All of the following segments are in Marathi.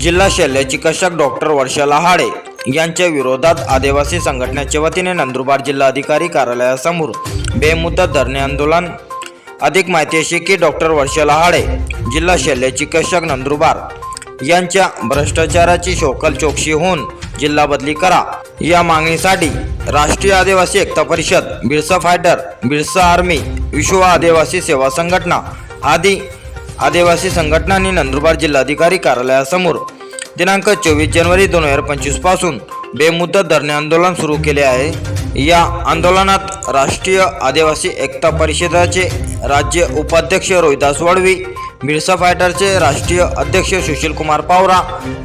जिल्हा शल्य चिकित्सक डॉक्टर वर्षा लहाडे यांच्या विरोधात आदिवासी संघटनेच्या वतीने नंदुरबार जिल्हाधिकारी कार्यालयासमोर बेमुदत धरणे आंदोलन. अधिक माहिती अशी की डॉक्टर वर्षा लहाडे जिल्हा शल्य चिकित्सक नंदुरबार यांच्या भ्रष्टाचाराची शोकल चौकशी होऊन जिल्हा बदली करा. या मागणीसाठी राष्ट्रीय आदिवासी एकता परिषद बिरसा फायटर बिरसा आर्मी विश्व आदिवासी सेवा संघटना आदी आदिवासी संघटनांनी नंदुरबार जिल्हाधिकारी कार्यालयासमोर दिनांक चोवीस जानेवारी दोन हजार पंचवीसपासून बेमुदत धरणे आंदोलन सुरू केले आहे. या आंदोलनात राष्ट्रीय आदिवासी एकता परिषदेचे राज्य उपाध्यक्ष रोहिदास वडवी बिरसा फायटरचे राष्ट्रीय अध्यक्ष सुशील कुमार पावरा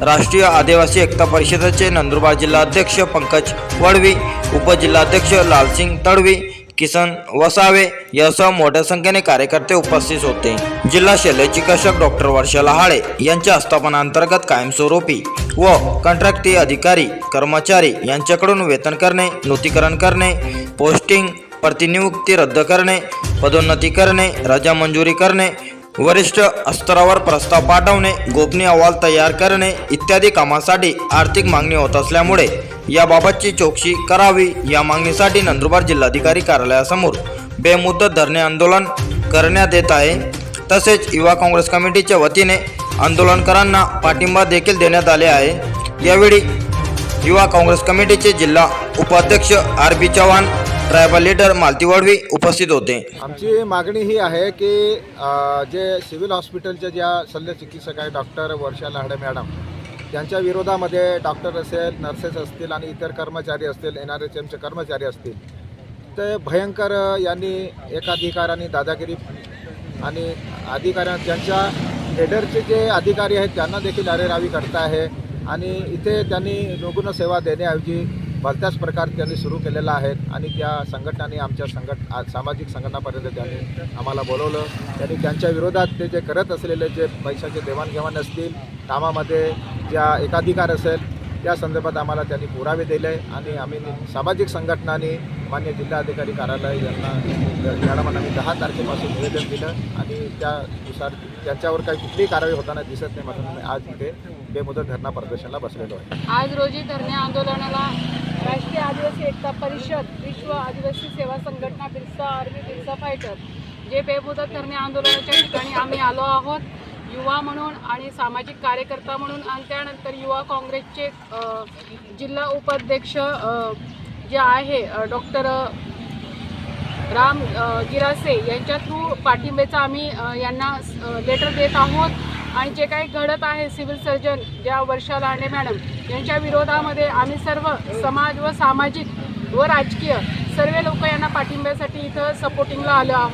राष्ट्रीय आदिवासी एकता परिषदेचे नंदुरबार जिल्हाध्यक्ष पंकज वडवी उपजिल्हाध्यक्ष लालसिंग तडवी किसन वसावे यासह मोठ्या संख्येने कार्यकर्ते उपस्थित होते. जिल्हा शल्य चिकित्सक डॉक्टर वर्षा लहाळे यांच्या आस्थापनांतर्गत कायमस्वरूपी व कंत्राटी अधिकारी कर्मचारी यांच्याकडून वेतन करणे नूतीकरण करणे पोस्टिंग प्रतिनियुक्ती रद्द करणे पदोन्नती करणे रजा मंजुरी करणे वरिष्ठ स्तरावर प्रस्ताव पाठवणे गोपनीय अहवाल तयार करणे इत्यादी कामासाठी आर्थिक मागणी होत असल्यामुळे याबाबतची चौकशी करावी या मागणीसाठी नंदुरबार जिल्हाधिकारी कार्यालयासमोर बेमुदत धरणे आंदोलन करण्यात येत आहे. तसेच युवा काँग्रेस कमिटीच्या वतीने आंदोलनकारांना पाठिंबा देखील देण्यात आले आहे. यावेळी युवा काँग्रेस कमिटीचे जिल्हा उपाध्यक्ष R B Chavan tribal leader Malati Vadvi उपस्थित होते. आमची मागणी ही आहे की जे सिव्हिल हॉस्पिटलच्या ज्या शल्य चिकित्सक आहे डॉक्टर वर्षा लाहडे मॅडम त्यांच्या विरोधामध्ये डॉक्टर असेल नर्सेस असतील आणि इतर कर्मचारी असतील एन आर एच एमचे कर्मचारी असतील ते भयंकर यांनी एकाधिकाराने दादागिरी आणि अधिकाऱ्या त्यांच्या हेडरचे जे अधिकारी आहेत त्यांना देखील अरेरावी करता आहे आणि इथे त्यांनी रुग्ण सेवा देण्याऐवजी भलत्याच प्रकार त्यांनी सुरू केलेला आहे आणि त्या संघटनांनी आमच्या संघट सामाजिक संघटनापर्यंत त्यांनी आम्हाला बोलवलं. त्यांनी त्यांच्या विरोधात ते जे करत असलेले जे पैशाचे देवाणघेवाण असतील कामामध्ये ज्या एकाधिकार असेल त्या संदर्भात आम्हाला त्यांनी पुरावे दिले आणि आम्ही सामाजिक संघटनांनी मान्य जिल्हाधिकारी कार्यालय यांना मॅडमांना आम्ही दहा तारखेपासून निवेदन दिलं आणि त्यानुसार त्यांच्यावर काही कुठलीही कारवाई होताना दिसत नाही म्हणून आज इथे बेमुदत धरणा प्रदर्शनाला बसलेलो आहे. आज रोजी धरणे आंदोलनाला राष्ट्रीय आदिवासी एकता परिषद विश्व आदिवासी सेवा संघटना बिरसा आर्मी बिरसा फायटर जे बेमुदत धरणे आंदोलनाच्या ठिकाणी आम्ही आलो आहोत युवा म्हणून आणि सामाजिक कार्यकर्ता म्हणून आणि त्यानंतर युवा काँग्रेसचे जिल्हा उपाध्यक्ष जे आहे डॉक्टर राम गिरासे यांच्या थ्रू पाठिंब्याचा आम्ही यांना लेटर देत आहोत. आणि जे काही घडत आहे सिव्हिल सर्जन ज्या वर्षा लांडे मॅडम यांच्या विरोधामध्ये आम्ही सर्व समाज व सामाजिक व राजकीय सर्व लोक यांना पाठिंब्यासाठी इथं सपोर्टिंगला आलो आहोत.